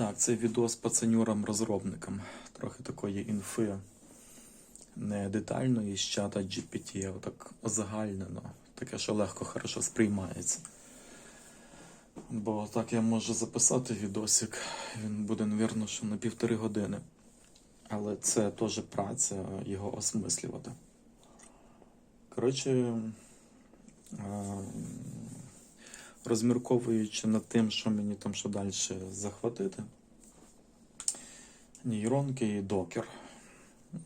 Так, це відос пацанюрам-розробникам. Трохи такої інфи не детальної з чата GPT, а так озагальнено. Таке, що легко хорошо сприймається. Бо так я можу записати відосик, він буде, навірно, що на півтори години. Але це теж праця його осмислювати. Коротше, розмірковуючи над тим, що мені там що далі захватити. Нейронки і докер.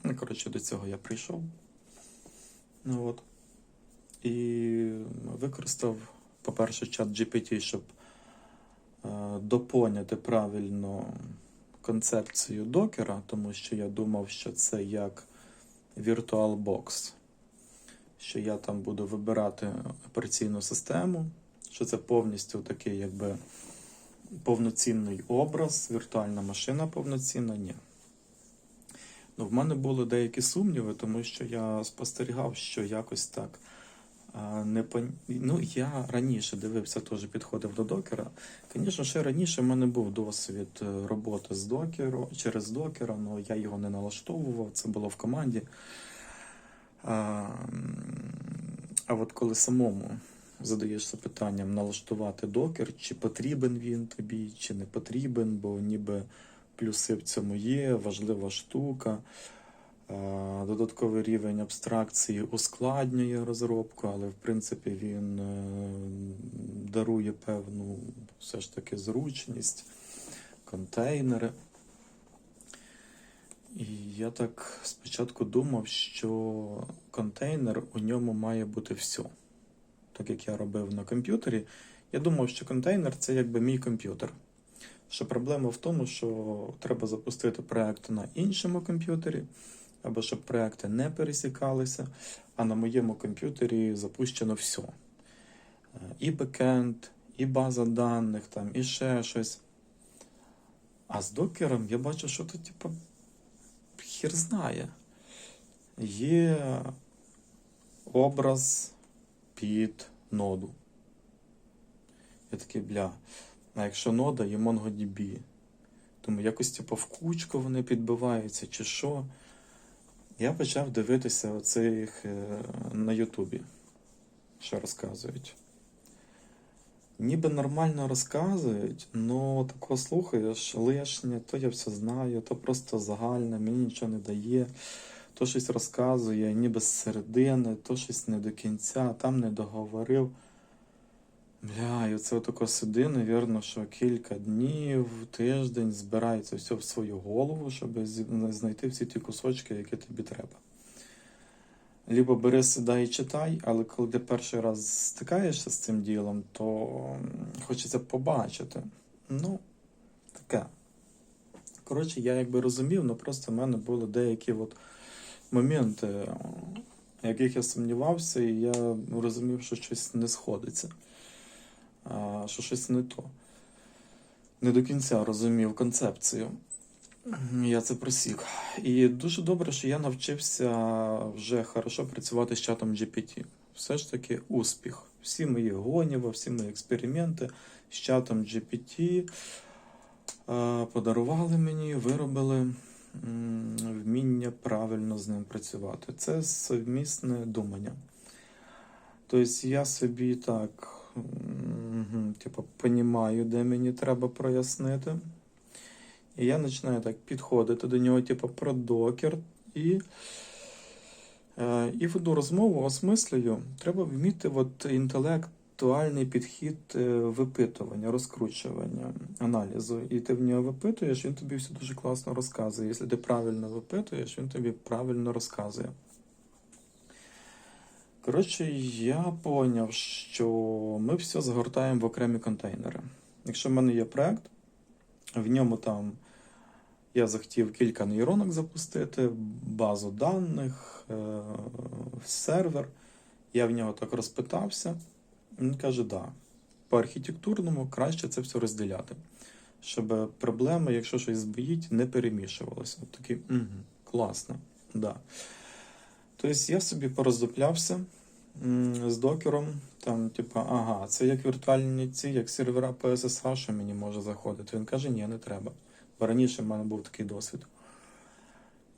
Ну, коротше, до цього я прийшов. Ну, от. І використав, по-перше, чат GPT, щоб е, допоняти правильно концепцію докера, тому що я думав, що це як VirtualBox, що я там буду вибирати операційну систему, що це повністю такий, якби повноцінний образ, віртуальна машина повноцінна, ні. Ну, в мене були деякі сумніви, тому що я спостерігав, що якось так не пон... Ну, я раніше дивився, теж підходив до докера. Звісно, ще раніше в мене був досвід е, роботи з докеру, через докера, але я його не налаштовував, це було в команді. А, а от коли самому задаєшся питанням налаштувати докер, чи потрібен він тобі, чи не потрібен, бо ніби плюси в цьому є, важлива штука. Е, Додатковий рівень абстракції ускладнює розробку, але в принципі він е, дарує певну все ж таки зручність, контейнери. І я так спочатку думав, що контейнер у ньому має бути все. Так як я робив на комп'ютері, я думав, що контейнер це якби мій комп'ютер. Що проблема в тому, що треба запустити проект на іншому комп'ютері, або щоб проекти не пересікалися, а на моєму комп'ютері запущено все. І бекенд, і база даних, там, і ще щось. А з докером я бачу, що тут, типу, хір знає. Є образ під ноду. Я такий, бля. А якщо нода є MongoDB, тому якось типу в кучку вони підбиваються чи що. Я почав дивитися оцих е, на Ютубі, що розказують. Ніби нормально розказують, але тако слухаєш лишнє, то я все знаю, то просто загальне, мені нічого не дає, то щось розказує, ніби з середини, то щось не до кінця, там не договорив. Бля, і оце отако сиди, навірно, що кілька днів, тиждень збирається все в свою голову, щоб знайти всі ті кусочки, які тобі треба. Либо бери, сідай і читай, але коли ти перший раз стикаєшся з цим ділом, то хочеться побачити. Ну, таке. Коротше, я якби розумів, але просто в мене були деякі от моменти, е, яких я сумнівався, і я розумів, що щось не сходиться що щось не то. Не до кінця розумів концепцію. Я це просік. І дуже добре, що я навчився вже хорошо працювати з чатом GPT. Все ж таки успіх. Всі мої гоніва, всі мої експерименти з чатом GPT е, подарували мені, виробили вміння правильно з ним працювати. Це совмісне думання. Тобто я собі так, типу, понімаю, де мені треба прояснити. І я починаю так підходити до нього, типу, про докер. І, е, і веду розмову, осмислюю. Треба вміти от, інтелектуальний підхід е, випитування, розкручування, аналізу. І ти в нього випитуєш, він тобі все дуже класно розказує. Якщо ти правильно випитуєш, він тобі правильно розказує. Коротше, я поняв, що ми все згортаємо в окремі контейнери. Якщо в мене є проект, в ньому там я захотів кілька нейронок запустити, базу даних, е, сервер. Я в нього так розпитався. Він каже, да, по архітектурному краще це все розділяти, щоб проблеми, якщо щось збоїть, не перемішувалося. От Такий, угу, класно, да. Тобто я собі пороздуплявся, з докером. Там, типа, ага, це як віртуальні ці, як сервера PSSH, що мені може заходити. Він каже, ні, не треба. Бо раніше в мене був такий досвід.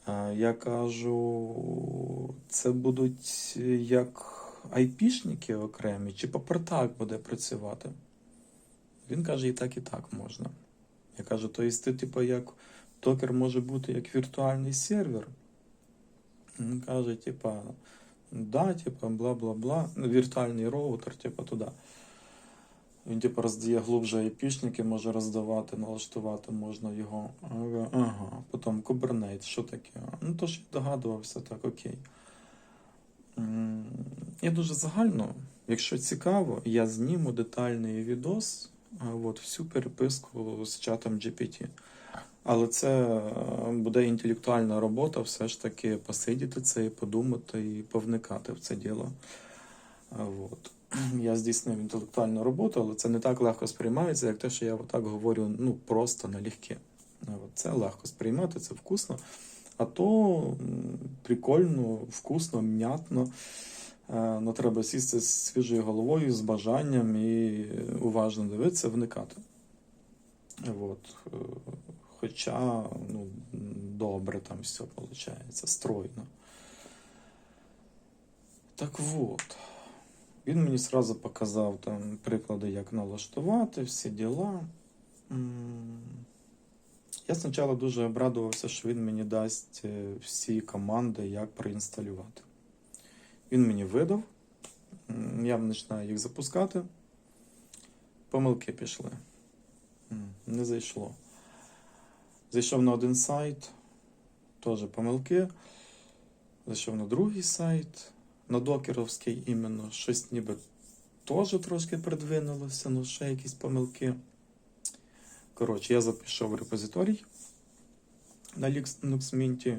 Е, Я кажу, це будуть як айпішники окремі, чи по портах буде працювати. Він каже, і так, і так можна. Я кажу, то є ти, типу, як докер може бути як віртуальний сервер. Він каже, типа, да, типа, бла-бла-бла. Ну, Віртуальний роутер, типа, туди. Він, типу, роздає глубже айпішники, може роздавати, налаштувати можна його. Ага. Потім Kubernetes, що таке? Ну, то ж я догадувався, так, окей. Я дуже загально, якщо цікаво, я зніму детальний відос, а, от, всю переписку з чатом GPT. Але це е, буде інтелектуальна робота, все ж таки посидіти це і подумати, і повникати в це діло. От. Я здійснив інтелектуальну роботу, але це не так легко сприймається, як те, що я отак говорю ну, просто налегке. Це легко сприймати, це вкусно. А то прикольно, вкусно, м'ятно. Е, Ну, треба сісти з свіжою головою, з бажанням і уважно дивитися, вникати. От. е, Хоча ну, добре там все виходить, стройно. Так от. Він мені сразу показав там приклади, як налаштувати, всі діла. Я спочатку дуже обрадувався, що він мені дасть е, всі команди, як проінсталювати. Він мені видав. Я починаю їх запускати. Помилки пішли. Не зайшло. Зайшов на один сайт, теж помилки. Зайшов на другий сайт, на докеровський іменно, щось ніби теж трошки придвинулося, ну ще якісь помилки. Коротше, я запішов репозиторій на Linux Mint.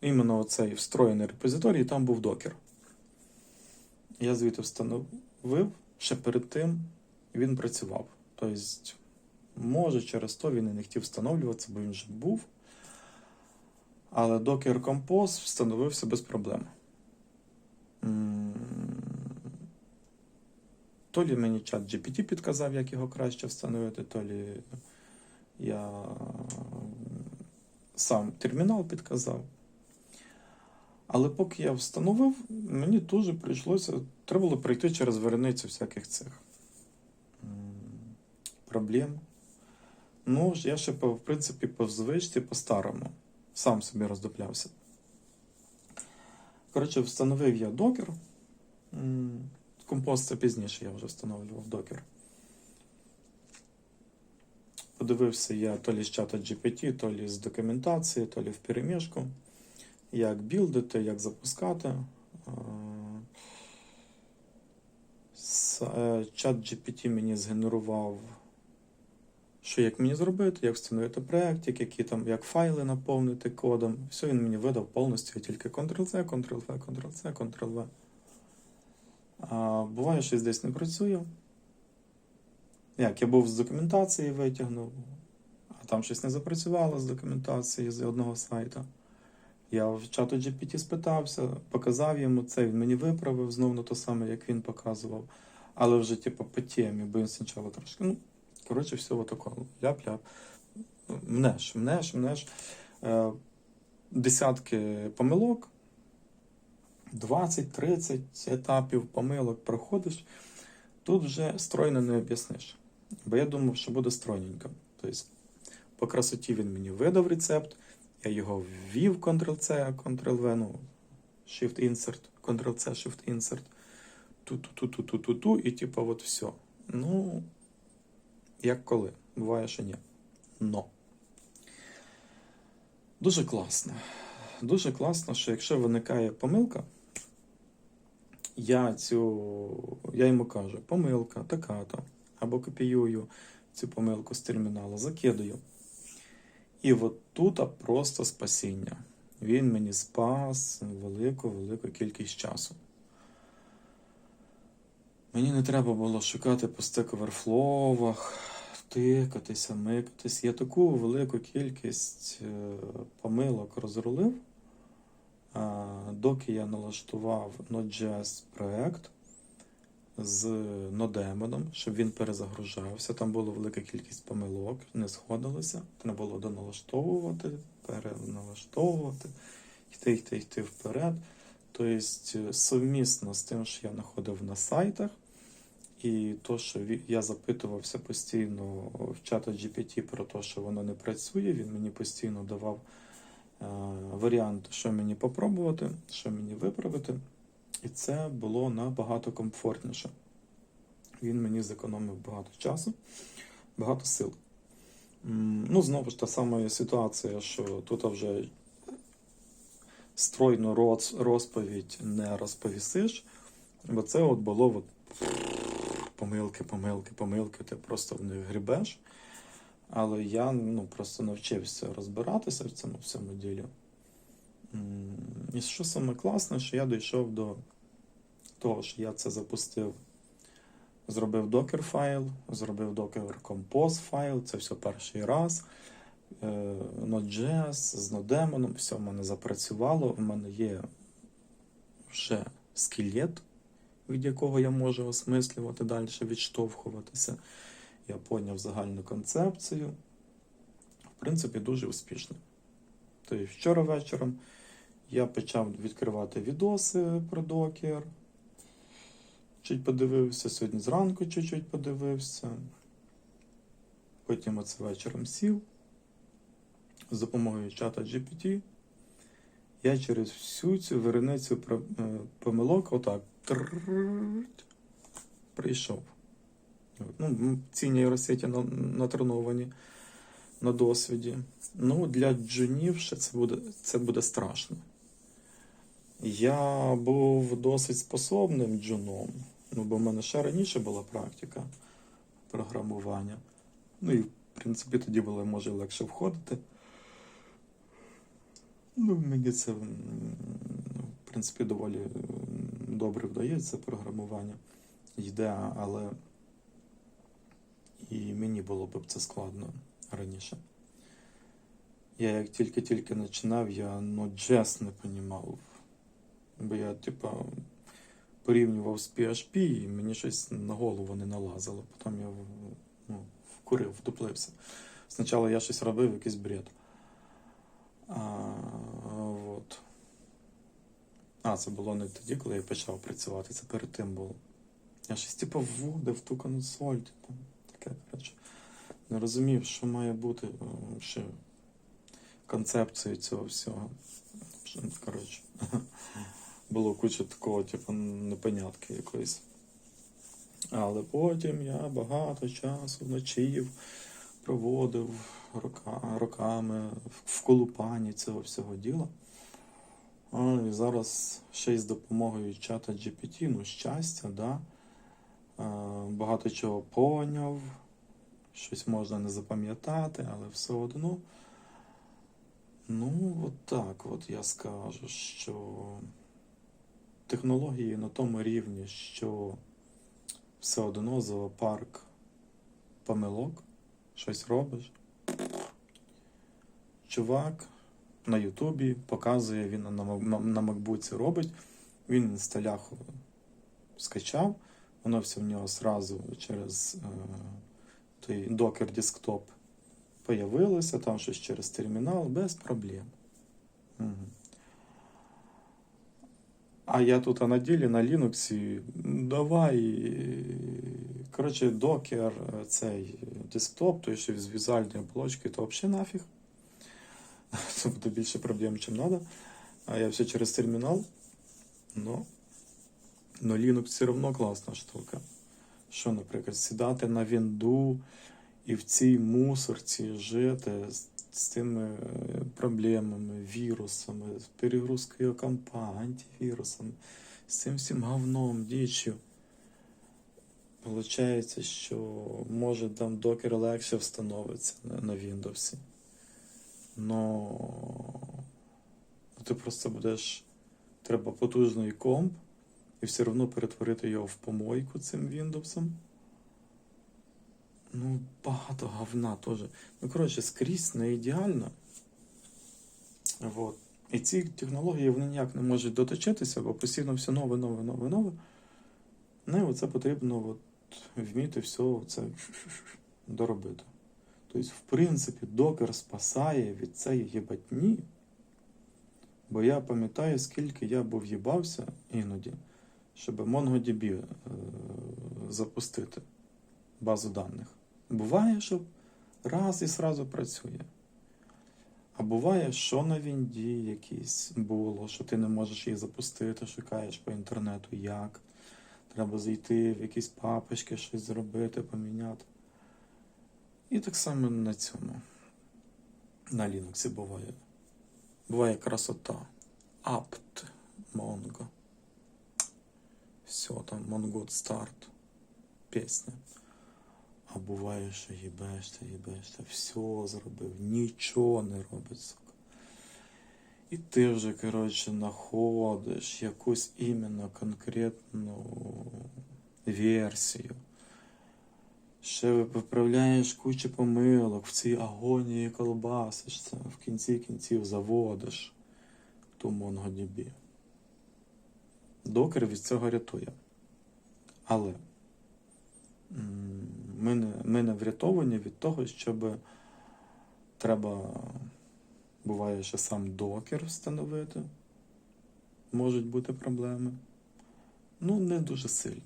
Іменно оцей встроєний репозиторій, там був докер. Я звідти встановив, ще перед тим він працював. Тобто, може, через то він і не хотів встановлюватися, бо він вже був. Але Docker Compose встановився без проблем. То лі мені чат GPT підказав, як його краще встановити, то лі я сам термінал підказав. Але поки я встановив, мені дуже прийшлося. Треба було пройти через вереницю всяких цих проблем. Ну, я ще, в принципі, по звичці, по-старому. Сам собі роздуплявся. Коротше, встановив я докер. Компост це пізніше я вже встановлював докер. Подивився я то лі з чата GPT, то лі з документації, то лі в перемішку. Як білдити, як запускати. Е, е, Чат GPT мені згенерував, що як мені зробити, як встановити проєктик, які там, як файли наповнити кодом. Все він мені видав повністю, тільки Ctrl-C, Ctrl-V, Ctrl-C, Ctrl-V. Буває, щось десь не працює. Як я був з документації витягнув, а там щось не запрацювало з документації з одного сайту. Я в чату GPT спитався, показав йому це, він мені виправив знову на те саме, як він показував. Але вже, типу, по темі, бо він спочатку трошки. Ну, коротше, все отако. Ляп-ляп. Мнеш, мнеш, мнеш. Е, десятки помилок. 20-30 етапів помилок проходиш, тут вже стройно не об'ясниш. Бо я думав, що буде стройненько. Тобто, по красоті він мені видав рецепт, я його ввів Ctrl-C, Ctrl-V, ну, Shift-Insert, Ctrl-C, Shift-Insert, ту-ту-ту-ту-ту-ту, і типу от все. Ну, як коли. Буває, що ні. Но. Дуже класно. Дуже класно, що якщо виникає помилка, я цю, я йому кажу, помилка, така-то, або копіюю цю помилку з терміналу, закидаю. І от тут просто спасіння. Він мені спас велику-велику кількість часу. Мені не треба було шукати по Overflow, тикатися, микатись. Я таку велику кількість е, помилок розрулив доки я налаштував Node.js проект з нодемоном, щоб він перезагружався. Там була велика кількість помилок, не сходилося. Треба було доналаштовувати, переналаштовувати, йти, йти, йти вперед. Тобто, совмісно з тим, що я знаходив на сайтах, і то, що я запитувався постійно в чата GPT про те, що воно не працює, він мені постійно давав е, варіант, що мені попробувати, що мені виправити. І це було набагато комфортніше. Він мені зекономив багато часу, багато сил. Ну, знову ж та сама ситуація, що тут вже стройну розповідь не розповісиш, бо це от було от помилки, помилки, помилки, ти просто в них грібеш. Але я ну, просто навчився розбиратися в цьому всьому ділі. І що саме класне, що я дійшов до того, що я це запустив. Зробив докер файл, зробив докер композ файл, це все перший раз. Е, Node.js з Nodemon, все в мене запрацювало. В мене є вже скелет, від якого я можу осмислювати далі, відштовхуватися. Я поняв загальну концепцію. В принципі, дуже успішно. Тобто вчора вечором я почав відкривати відоси про докер. Чуть подивився, сьогодні зранку чуть-чуть подивився. Потім оце вечором сів. З допомогою чата GPT. Я через всю цю вереницю е, помилок отак прийшов. Ну, ці нейросеті натреновані на досвіді. Ну, для джунів ще це буде, це буде страшно. Я був досить способним джуном, ну, бо в мене ще раніше була практика програмування. Ну і, в принципі, тоді було може легше входити. Ну, мені це, в принципі, доволі добре вдається програмування. Йде, але і мені було б це складно раніше. Я як тільки-тільки починав, я Node.js не понімав. Бо я, типа, порівнював з PHP і мені щось на голову не налазило. Потім я ну, вкурив, вдуплився. Спочатку я щось робив, якийсь бред. А, вот. а, це було не тоді, коли я почав працювати, це перед тим було. Я щось типу вводив ту консоль, типу, таке, коротше. Не розумів, що має бути е, ще концепцією цього всього. Коротше, було куча такого, типу, непонятки якоїсь. Але потім я багато часу ночів проводив рока, роками в- колупанні цього всього діла. І зараз ще й з допомогою чата GPT, ну, щастя, да. Багато чого поняв, щось можна не запам'ятати, але все одно. Ну, от так от я скажу, що технології на тому рівні, що все одно зоопарк помилок, щось робиш. Чувак на Ютубі показує, він на, макбуці робить, він інсталяху скачав, воно все в нього сразу через е, той докер десктоп появилося, там щось через термінал, без проблем. Мгм. А я тут на ділі на Linux, давай. Коротше, докер, е, цей десктоп, той що з візуальної оболочки, то взагалі нафіг. Це буде більше проблем, чим треба. А я все через термінал. Ну, но Linux все одно класна штука. Що, наприклад, сідати на вінду і в цій мусорці жити з, тими е, проблемами, вірусами, з перегрузкою компа, антивірусами, з цим всім говном, діччю. Получається, що може там докер легше встановиться на, Windows. Но ти просто будеш. Треба потужний комп і все одно перетворити його в помойку цим Windows. Ну, багато говна теж. Ну, коротше, скрізь не ідеально. Вот. І ці технології вони ніяк не можуть доточитися, бо постійно все нове, нове, нове, нове. Ну і оце потрібно от, вміти все це доробити. Тобто, в принципі, докер спасає від цієї єбатні. Бо я пам'ятаю, скільки я був їбався іноді, щоб MongoDB е, запустити базу даних. Буває, що раз і сразу працює. А буває, що на Вінді якісь було, що ти не можеш її запустити, шукаєш по інтернету, як. Треба зайти в якісь папочки, щось зробити, поміняти. І так само на цьому. На Linux буває. Буває красота. apt Mongo. Все, там Mongo Start. Пісня. А буває, що їбеш та їбеш та все зробив, нічого не робить, сука. І ти вже, коротше, знаходиш якусь іменно конкретну версію. Ще виправляєш кучу помилок в цій агонії колбасишся, в кінці кінців заводиш ту MongoDB. Докер від цього рятує. Але ми не, ми не врятовані від того, щоб треба, буває, що сам докер встановити. Можуть бути проблеми. Ну, не дуже сильні.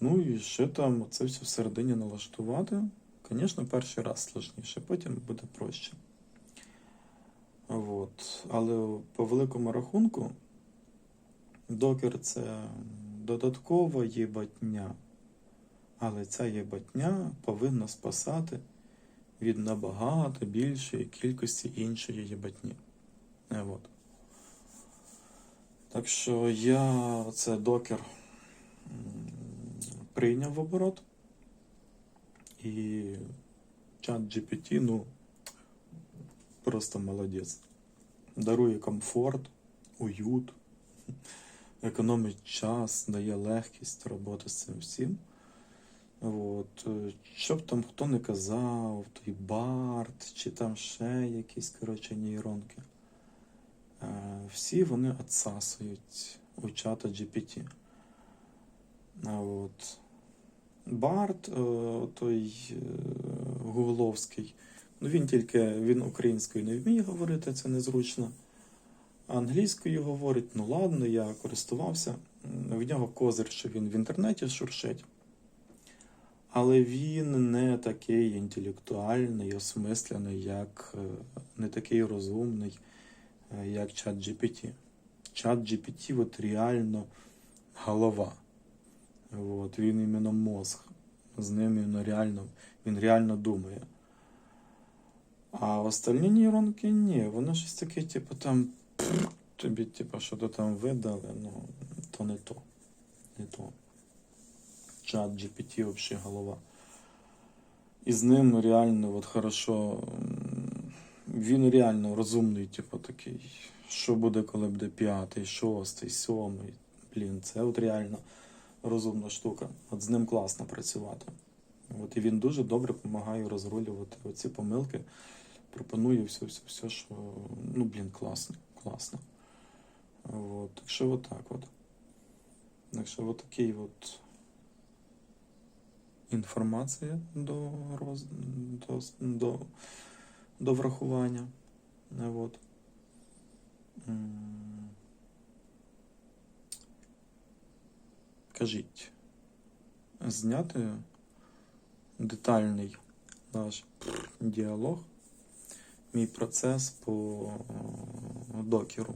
Ну і ще там це все всередині налаштувати. Звісно, перший раз складніше, потім буде проще. От. Але по великому рахунку, докер це додаткова єбатня. Але ця єбатня повинна спасати від набагато більшої кількості іншої єбатні. Е, От. Так що я це докер прийняв в оборот. І чат GPT, ну, просто молодець. Дарує комфорт, уют, економить час, дає легкість роботи з цим всім. От. е, Що б там хто не казав, той Барт, чи там ще якісь, коротше, нейронки. Е, Всі вони отсасують у чата GPT. От. Барт, е, той гугловський, ну він тільки він українською не вміє говорити, це незручно. Англійською говорить, ну ладно, я користувався. В нього козир, що він в інтернеті шуршить. Але він не такий інтелектуальний, осмислений, як е, не такий розумний, е, як чат GPT. Чат GPT от реально голова. От, він іменно мозг. З ним іменно реально, він реально думає. А остальні нейронки ні, вони щось таке, типу, там тобі, типу, що то там видали, ну, то не то. Не то. Чат GPT взагалі голова. І з ним реально от хорошо. Він реально розумний, типу, такий. Що буде, коли буде п'ятий, шостий, сьомий. Блін, це от реально розумна штука. От з ним класно працювати. От, і він дуже добре допомагає розрулювати оці помилки. Пропонує все, все, все, що ну, блін, класно, класно. От, так що от так от. Так що от такий от інформація до, роз... до, до, до врахування. От. Кажіть, зняти детальний наш діалог, мій процес по е, докеру.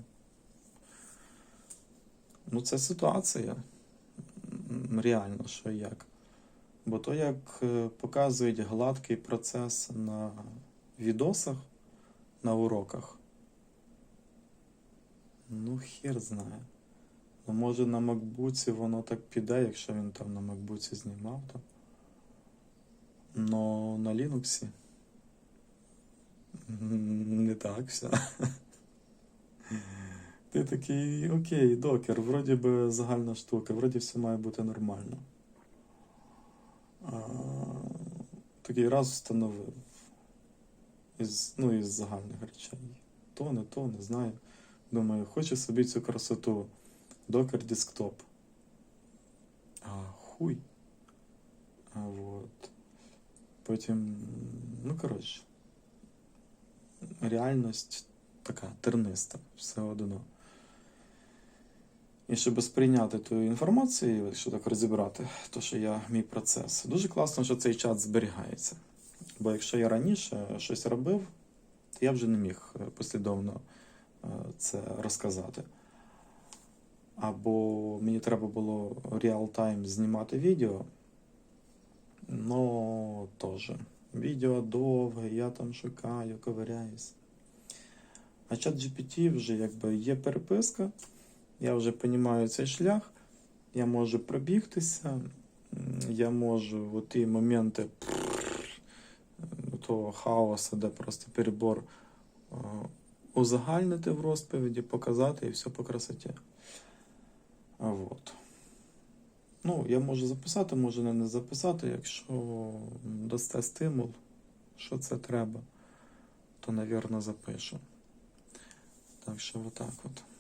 Ну, це ситуація. Реально, що як. Бо то, як е, показують гладкий процес на відосах, на уроках, ну, хір знає. Ну, може на макбуці воно так піде, якщо він там на макбуці знімав, то. Но на Linux не так все. Ти такий, окей, докер, вроді би загальна штука, вроді все має бути нормально. Такий раз встановив із, ну, із загальних речей. то, не то, не знаю. Думаю, хочу собі цю красоту. Докер десктоп. А хуй. А вот. Потім, ну коротше, реальність така терниста, все одно. І щоб сприйняти ту інформацію, якщо так розібрати, то що я мій процес. Дуже класно, що цей чат зберігається. Бо якщо я раніше щось робив, то я вже не міг е, послідовно е, це розказати. Або мені треба було реал-тайм знімати відео. Ну, теж. Відео довге, я там шукаю, ковиряюсь. А чат GPT вже якби є переписка, я вже розумію цей шлях, я можу пробігтися, я можу в ті моменти того хаосу, де просто перебор узагальнити в розповіді, показати і все по красоті. Вот. Ну, я можу записати, можу не записати, якщо дасте стимул, що це треба, то, навірно, запишу. Так що отак от.